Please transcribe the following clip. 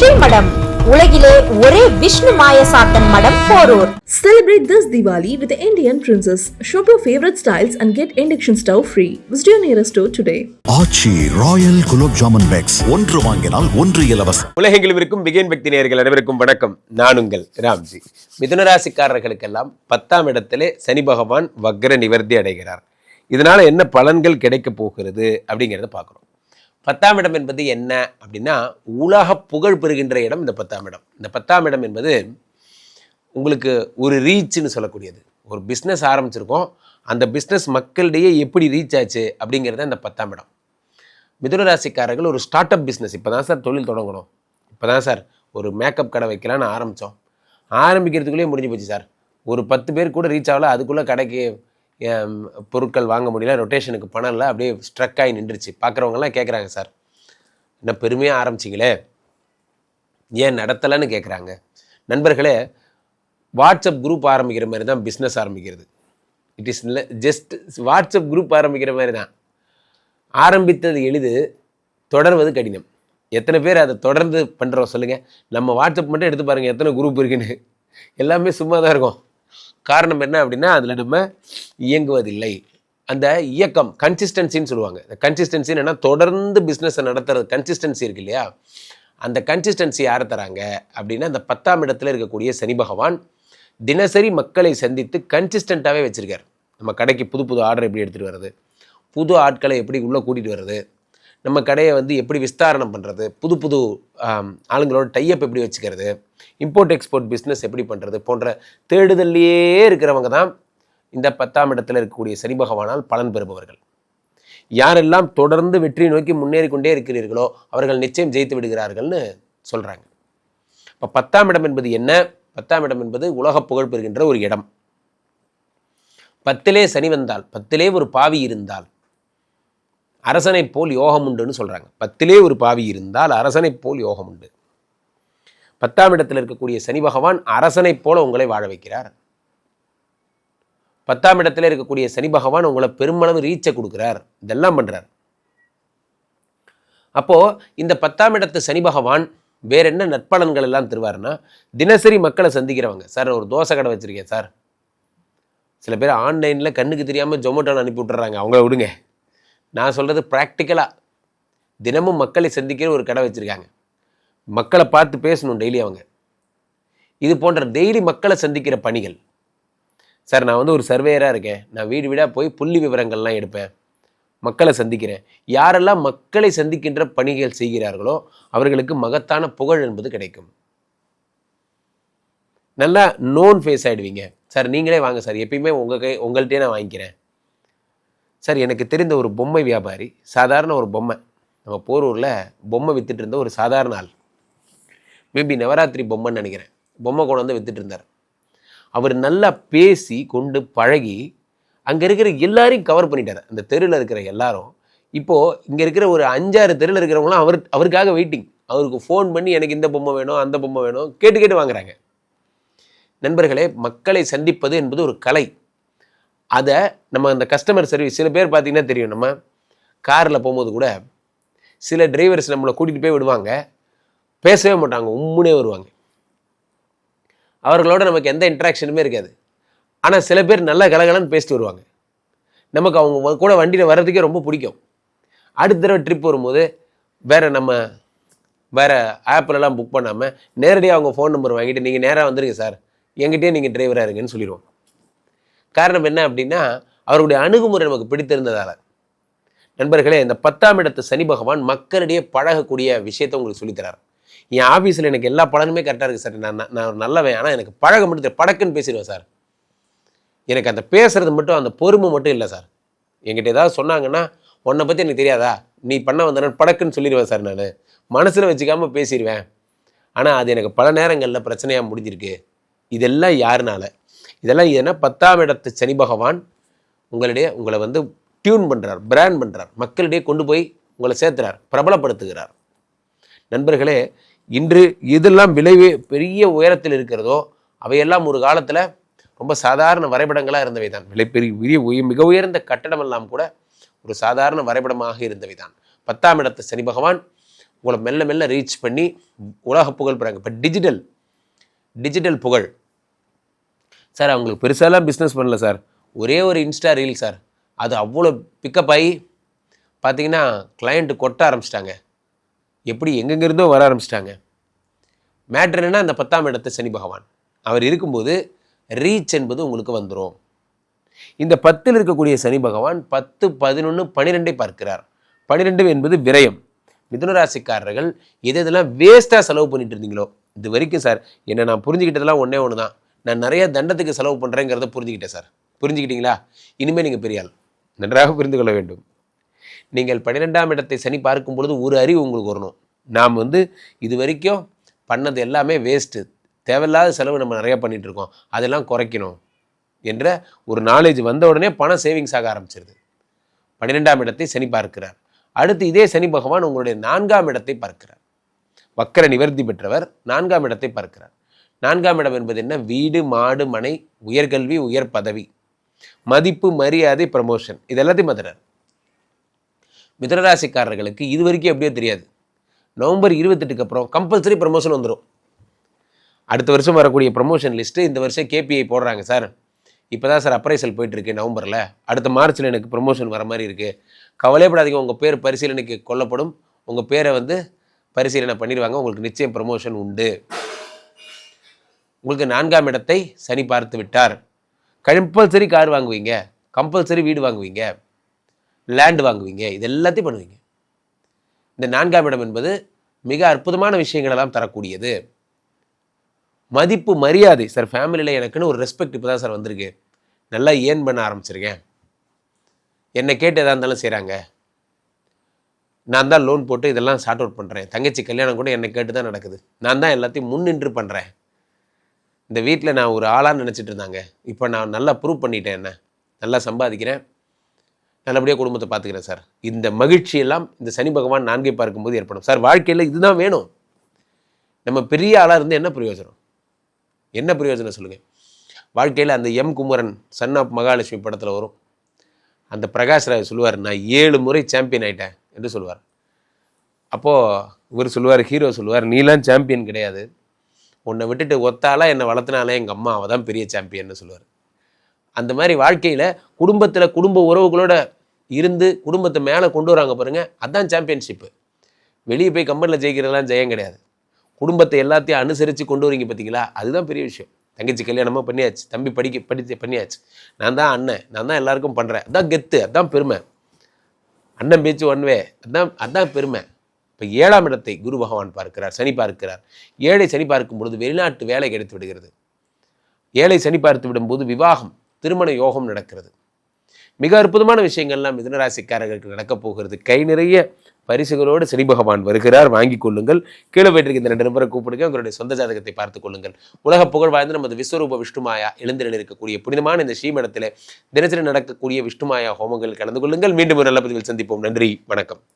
ஸ்ரீமடம் உலகிலே ஒரே விஷ்ணு மாயசாத்தன் மடம் Porur. Celebrate this Diwali with the Indian Princess. Shop your favorite styles and get induction stove free. Visit your nearest store today. Aachi royal gulab jamun packs. ஒன்று வாங்கினால் ஒன்று இலவசம். உலகெங்கிலும் இருக்கும் பிகேன் பக்தி நேயர்கள் அனைவருக்கும் வணக்கம். நான் உங்கள் ராம்ஜி. மிதுன ராசிக்காரர்களுக்கெல்லாம் பத்தாம் இடத்திலே சனி பகவான் வக்ர நிவர்த்தி அடைகிறார். இதனால என்ன பலன்கள் கிடைக்க போகிறது அப்படிங்கிறத பார்க்குறோம் பத்தாம் இடம் என்பது என்ன அப்படின்னா உலக புகழ் பெறுகின்ற இடம் இந்த பத்தாம் இடம். இந்த பத்தாம் இடம் என்பது உங்களுக்கு ஒரு ரீச்னு சொல்லக்கூடியது. ஒரு பிஸ்னஸ் ஆரம்பிச்சிருக்கோம். அந்த பிஸ்னஸ் மக்களிடையே எப்படி ரீச் ஆச்சு அப்படிங்கிறது அந்த பத்தாம் இடம். மிதுனராசிக்காரர்கள் ஒரு ஸ்டார்ட் அப் பிஸ்னஸ் இப்போ தான் சார் தொழில் தொடங்கணும். இப்போ தான் சார் ஒரு மேக்கப் கடை வைக்கலான்னு ஆரம்பித்தோம் ஆரம்பிக்கிறதுக்குள்ளேயே முடிஞ்சு போச்சு சார். ஒரு பத்து பேர் கூட ரீச் ஆகல. அதுக்குள்ளே கடைக்கு பொருட்கள் வாங்க முடியல ரொட்டேஷனுக்கு பணம் இல்லை அப்படியே ஸ்ட்ரக் ஆகி நின்றுச்சு. பார்க்குறவங்கலாம் கேட்குறாங்க சார் என்ன பெருமையாக ஆரம்பிச்சிங்களே? ஏன் நடத்தலைன்னு கேட்குறாங்க நண்பர்களே வாட்ஸ்அப் குரூப் ஆரம்பிக்கிற மாதிரி தான் பிஸ்னஸ் ஆரம்பிக்கிறது. It is just WhatsApp group ஆரம்பிக்கிற மாதிரி தான். ஆரம்பித்தது எளிது தொடர்வது கடினம். எத்தனை பேர் அதை தொடர்ந்து பண்ணுறோம் சொல்லுங்கள் நம்ம வாட்ஸ்அப் மட்டும் எடுத்து பாருங்கள் எத்தனை குரூப் இருக்குன்னு. எல்லாமே சும்மா தான் இருக்கும். காரணம் என்ன அப்படின்னா அதில் நம்ம இயங்குவதில்லை. அந்த இயக்கம் கன்சிஸ்டன்சின்னு சொல்லுவாங்க. இந்த கன்சிஸ்டன்சி தொடர்ந்து பிஸ்னஸை நடத்துறது கன்சிஸ்டன்சி இருக்கு இல்லையா? அந்த கன்சிஸ்டன்சி யார் தராங்க அப்படின்னா அந்த பத்தாம் இடத்துல இருக்கக்கூடிய சனி பகவான் தினசரி மக்களை சந்தித்து கன்சிஸ்டண்ட்டாகவே வச்சுருக்கார். நம்ம கடைக்கு புது புது ஆர்டர் எப்படி எடுத்துகிட்டு வர்றது? புது ஆட்களை எப்படி உள்ளே கூட்டிகிட்டு வர்றது? நம்ம கடையை வந்து எப்படி விஸ்தாரணம் பண்ணுறது புது புது ஆளுங்களோட டையப் எப்படி வச்சுக்கிறது? இம்போர்ட் எக்ஸ்போர்ட் பிஸ்னஸ் எப்படி பண்ணுறது போன்ற தேடுதல்லையே இருக்கிறவங்க தான் இந்த பத்தாம் இடத்துல இருக்கக்கூடிய சனி பகவானால் பலன் பெறுபவர்கள். யாரெல்லாம் தொடர்ந்து வெற்றி நோக்கி முன்னேறி கொண்டே இருக்கிறீர்களோ அவர்கள் நிச்சயம் ஜெயித்து விடுகிறார்கள்னு சொல்கிறாங்க இப்போ பத்தாம் இடம் என்பது என்ன? பத்தாம் இடம் என்பது உலக புகழ் பெறுகின்ற ஒரு இடம். பத்திலே சனி வந்தால் பத்திலே ஒரு பாவி இருந்தால் அரசனைப் போல் யோகம் உண்டுன்னு சொல்கிறாங்க பத்திலே ஒரு பாவி இருந்தால் அரசனைப் போல் யோகம் உண்டு. பத்தாம் இடத்தில் இருக்கக்கூடிய சனி பகவான் அரசனைப் போல உங்களை வாழ வைக்கிறார். பத்தாம் இடத்துல இருக்கக்கூடிய சனி பகவான் உங்களை பெருமளவு ரீச்சை கொடுக்குறார். இதெல்லாம் பண்ணுறார் அப்போ இந்த பத்தாம் இடத்து சனி பகவான் வேற என்ன நற்பலன்கள் எல்லாம் தருவார்னா தினசரி மக்களை சந்திக்கிறவங்க. சார் ஒரு தோசை கடை வச்சிருக்கேன் சார். சில பேர் ஆன்லைனில் கண்ணுக்கு தெரியாமல் ஜொமேட்டோன்னு அனுப்பி விட்டுறாங்க. அவங்கள விடுங்க. நான் சொல்கிறது ப்ராக்டிக்கலாக தினமும் மக்களை சந்திக்கிற ஒரு கடை வச்சுருக்காங்க. மக்களை பார்த்து பேசணும் டெய்லி அவங்க. இது போன்ற டெய்லி மக்களை சந்திக்கிற பணிகள். சார் நான் வந்து ஒரு சர்வேயராக இருக்கேன். நான் வீடு வீடாக போய் புள்ளி விவரங்கள்லாம் எடுப்பேன். மக்களை சந்திக்கிறேன். யாரெல்லாம் மக்களை சந்திக்கின்ற பணிகள் செய்கிறார்களோ அவர்களுக்கு மகத்தான புகழ் என்பது கிடைக்கும். நல்லா நோன் ஃபேஸ் ஆகிடுவீங்க சார் நீங்களே வாங்க சார் எப்பயுமே உங்கள் கை உங்கள்கிட்டயே நான் வாங்கிக்கிறேன். சார் எனக்கு தெரிந்த ஒரு பொம்மை வியாபாரி சாதாரண ஒரு பொம்மை. நம்ம போரூரில் பொம்மை வித்துட்டு இருந்த ஒரு சாதாரண ஆள். மேபி நவராத்திரி பொம்மைன்னு நினைக்கிறேன். பொம்மை கொண்டு வந்து வித்துட்டு இருந்தார். அவர் நல்லா பேசி கொண்டு பழகி அங்கே இருக்கிற எல்லாரையும் கவர் பண்ணிட்டார். அந்த தெருவில் இருக்கிற எல்லாரும். இப்போது இங்கே இருக்கிற ஒரு அஞ்சாறு தெருவில் இருக்கிறவங்களாம் அவர் அவருக்காக வெயிட்டிங் அவருக்கு ஃபோன் பண்ணி எனக்கு இந்த பொம்மை வேணும் அந்த பொம்மை வேணும் கேட்டு கேட்டு வாங்குறாங்க. நண்பர்களே மக்களை சந்திப்பது என்பது ஒரு கலை. அதை நம்ம அந்த கஸ்டமர் சர்வீஸ் சில பேர் பார்த்திங்கன்னா தெரியும். நம்ம காரில் போகும்போது கூட சில டிரைவர்ஸ் நம்மளை கூட்டிகிட்டு போய் விடுவாங்க. பேசவே மாட்டாங்க உம்முனே வருவாங்க. அவர்களோட நமக்கு எந்த இன்ட்ராக்ஷனுமே இருக்காது. ஆனால் சில பேர் நல்லா கலகலன்னு பேசிட்டு வருவாங்க. நமக்கு அவங்க கூட வண்டியில் வர்றதுக்கே ரொம்ப பிடிக்கும். அடுத்த தடவை ட்ரிப் வரும்போது வேறு நம்ம வேறு ஆப்லலாம் புக் பண்ணாமல் நேரடியாக அவங்க ஃபோன் நம்பர் வாங்கிட்டு நீங்கள் நேராக வந்துருங்க சார். எங்கிட்டே நீங்கள் டிரைவராக இருங்கன்னு சொல்லிடுவோம் காரணம் என்ன அப்படின்னா அவருடைய அணுகுமுறை நமக்கு பிடித்திருந்ததால். நண்பர்களே இந்த பத்தாம் இடத்து சனி பகவான் மக்களிடையே பழகக்கூடிய விஷயத்தை உங்களுக்கு சொல்லித்தரார் என் ஆஃபீஸில் எனக்கு எல்லா பலனுமே கரெக்டாக இருக்குது சார் நான் நான் ஒரு நல்லவன் ஆனால் எனக்கு பழக மட்டும் படக்குன்னு பேசிடுவேன் சார் எனக்கு அந்த பேசுறது மட்டும் அந்த பொறுமை மட்டும் இல்லை சார் என்கிட்ட ஏதாவது சொன்னாங்கன்னா உன்னை பற்றி எனக்கு தெரியாதா? நீ பண்ண வந்தன படக்குன்னு சொல்லிடுவேன் சார் நான். மனசில் வச்சுக்காமல் பேசிடுவேன். ஆனால் அது எனக்கு பல நேரங்களில் பிரச்சனையாக முடிஞ்சிருக்கு. இதெல்லாம் யாருனால? இதெல்லாம் ஏன்னா பத்தாம் இடத்து சனி பகவான் உங்களிடையே உங்களை வந்து டியூன் பண்ணுறார் பிராண்ட் பண்ணுறார் மக்களிடையே கொண்டு போய் உங்களை சேர்த்துறார் பிரபலப்படுத்துகிறார். நண்பர்களே இன்று இதெல்லாம் விளைவு பெரிய உயரத்தில் இருக்கிறதோ அவையெல்லாம் ஒரு காலத்தில் ரொம்ப சாதாரண வரைபடங்களாக இருந்தவை தான் விலை பெரிய பெரிய உய- மிக உயர்ந்த கட்டடம் எல்லாம் கூட ஒரு சாதாரண வரைபடமாக இருந்தவை தான் பத்தாம் இடத்து சனி பகவான் உங்களை மெல்ல மெல்ல ரீச் பண்ணி உலக புகழ் பெறாங்க. இப்போ டிஜிட்டல் டிஜிட்டல் புகழ். சார் அவங்களுக்கு பெருசாலாம் பிஸ்னஸ் பண்ணல சார் ஒரே ஒரு இன்ஸ்டா ரீல் சார் அது அவ்வளோ பிக்கப் ஆகி பார்த்தீங்கன்னா கிளையண்ட்டு கொட்ட ஆரம்பிச்சிட்டாங்க. எப்படி எங்கெங்கிருந்தோ வர ஆரம்பிச்சிட்டாங்க. மேட்ரு என்னன்னா அந்த பத்தாம் இடத்த சனி பகவான். அவர் இருக்கும்போது ரீச் என்பது உங்களுக்கு வந்துடும் இந்த பத்தில் இருக்கக்கூடிய சனி பகவான் பத்து பதினொன்று பன்னிரெண்டை பார்க்கிறார். பன்னிரெண்டு என்பது விரயம். மிதுனராசிக்காரர்கள் எது எதெல்லாம் வேஸ்ட்டாக செலவு பண்ணிட்டு இருந்தீங்களோ இது வரைக்கும் சார் என்னை நான் புரிஞ்சுக்கிட்டதெல்லாம் ஒன்றே ஒன்று தான். நான் நிறைய தண்டத்துக்கு செலவு பண்ணுறேங்கிறத புரிஞ்சுக்கிட்டேன் சார் புரிஞ்சுக்கிட்டீங்களா? இனிமேல் நீங்கள் பெரிய ஆள். நன்றாக புரிந்து கொள்ள வேண்டும். நீங்கள் பன்னிரெண்டாம் இடத்தை சனி பார்க்கும் பொழுது ஒரு அறிவு உங்களுக்கு வரணும். நாம் வந்து இது வரைக்கும் பண்ணது எல்லாமே வேஸ்ட்டு தேவையில்லாத செலவு நம்ம நிறையா பண்ணிகிட்ருக்கோம் இருக்கோம். அதெல்லாம் குறைக்கணும் என்ற ஒரு நாலேஜ் வந்த உடனே பணம் சேவிங்ஸ் ஆக ஆரம்பிச்சிருது. பன்னிரெண்டாம் இடத்தை சனி பார்க்கிறார். அடுத்து இதே சனி பகவான் உங்களுடைய நான்காம் இடத்தை பார்க்கிறார். வக்கர நிவர்த்தி பெற்றவர் நான்காம் இடத்தை பார்க்கிறார். நான்காம் இடம் என்பது என்ன? வீடு மாடு மனை உயர்கல்வி உயர் பதவி. மதிப்பு மரியாதை ப்ரமோஷன் இது எல்லாத்தையும் மதுரார் மிதனராசிக்காரர்களுக்கு இது வரைக்கும் எப்படியோ தெரியாது. நவம்பர் இருபத்தெட்டுக்கு அப்புறம் கம்பல்சரி ப்ரமோஷன் வந்துடும் அடுத்த வருஷம் வரக்கூடிய ப்ரமோஷன் லிஸ்ட்டு இந்த வருஷம் கேபிஐ போடுறாங்க சார் இப்போ தான் சார் அப்ரைசல் போயிட்டுருக்கு நவம்பரில். அடுத்த மார்ச்சில் எனக்கு ப்ரமோஷன் வர மாதிரி இருக்குது கவலைப்படாதீங்க உங்கள் பேர் பரிசீலனைக்கு கொல்லப்படும். உங்கள் பேரை வந்து பரிசீலனை பண்ணிடுவாங்க. உங்களுக்கு நிச்சயம் ப்ரமோஷன் உண்டு. உங்களுக்கு நான்காம் இடத்தை சனி பார்த்து விட்டார் கம்பல்சரி கார் வாங்குவீங்க. கம்பல்சரி வீடு வாங்குவீங்க. லேண்ட் வாங்குவீங்க. இது எல்லாத்தையும் பண்ணுவீங்க. இந்த நான்காம் இடம் என்பது மிக அற்புதமான விஷயங்களெல்லாம் தரக்கூடியது. மதிப்பு மரியாதை. சார் ஃபேமிலியில் எனக்குன்னு ஒரு ரெஸ்பெக்ட் இப்போ தான் சார் வந்திருக்கு. நல்லா ஏன் பண்ண ஆரம்பிச்சிருக்கேன். என்னை கேட்டு எதாக இருந்தாலும் செய்கிறாங்க நான் தான் லோன் போட்டு இதெல்லாம் சார்ட் அவுட் பண்ணுறேன் தங்கச்சி கல்யாணம் கூட என்னை கேட்டு தான் நடக்குது. நான் தான் எல்லாத்தையும் முன்னின்று பண்ணுறேன் இந்த வீட்டில் நான் ஒரு ஆளாக நினச்சிட்டு இருந்தாங்க. இப்போ நான் நல்லா ப்ரூவ் பண்ணிட்டேன் என்ன. நல்லா சம்பாதிக்கிறேன். நல்லபடியாக குடும்பத்தை பார்த்துக்கிறேன் சார். இந்த மகிழ்ச்சி எல்லாம் இந்த சனி பகவான் நான்கை பார்க்கும்போது ஏற்படும். சார் வாழ்க்கையில் இதுதான் வேணும். நம்ம பெரிய ஆளாக இருந்து என்ன பிரயோஜனம்? என்ன பிரயோஜனம் சொல்லுங்கள் வாழ்க்கையில் அந்த M Kumaran son of Mahalakshmi படத்தில் வரும். அந்த பிரகாஷ் ராவ் சொல்லுவார் நான் ஏழு முறை சாம்பியன் ஆயிட்டேன் என்று சொல்லுவார். அப்போது இவர் சொல்லுவார் ஹீரோ சொல்லுவார் நீலாம் சாம்பியன் கிடையாது. உன்னை விட்டுட்டு ஒத்தாலா என்னை வளர்த்தினாலே எங்கள் அம்மா அவள் தான் பெரிய சாம்பியன்னு சொல்லுவார். அந்த மாதிரி வாழ்க்கையில் குடும்பத்தில் குடும்ப உறவுகளோட இருந்து குடும்பத்தை மேலே கொண்டு வராங்க பாருங்கள் அதுதான் சாம்பியன்ஷிப்பு வெளியே போய் கம்பெனியில் ஜெயிக்கிறதெல்லாம் ஜெயம் கிடையாது. குடும்பத்தை எல்லாத்தையும் அனுசரித்து கொண்டு வரீங்க பார்த்தீங்களா அதுதான் பெரிய விஷயம். தங்கச்சி கல்யாணமாக பண்ணியாச்சு. தம்பி படிக்க படித்து பண்ணியாச்சு. நான் தான் அண்ணன். நான் தான் எல்லாருக்கும் பண்ணுறேன் அதான் கெத்து. அதான் பெருமை. அண்ணன் பேச்சு ஒன்வே அதான் அதான் பெருமை. இப்போ ஏழாம் இடத்தை குரு பகவான் பார்க்கிறார் சனி பார்க்கிறார். ஏழை சனி பார்க்கும் பொழுது வெளிநாட்டு வேலை கிடைத்து விடுகிறது. ஏழை சனி பார்த்து விடும்போது விவாகம். திருமண யோகம் நடக்கிறது. மிக அற்புதமான விஷயங்கள்லாம் மிதுனராசிக்காரர்களுக்கு நடக்கப் போகிறது. கை நிறைய பரிசுகளோடு சனி பகவான் வருகிறார். வாங்கி கொள்ளுங்கள். கீழே போயிட்டு இந்த ரெண்டு நம்பரை கூப்பிடுங்க. உங்களுடைய சொந்த ஜாதகத்தை பார்த்துக் கொள்ளுங்கள். உலக புகழ் வாய்ந்த நமது விஸ்வரூப விஷ்ணுமாயா எழுந்திரல் இருக்கக்கூடிய புனிதமான இந்த ஸ்ரீமடத்தில் தினசரி நடக்கக்கூடிய விஷ்ணுமாயா ஹோமங்கள் கலந்து கொள்ளுங்கள். மீண்டும் ஒரு நல்ல பதிவில் சந்திப்போம். நன்றி. வணக்கம்.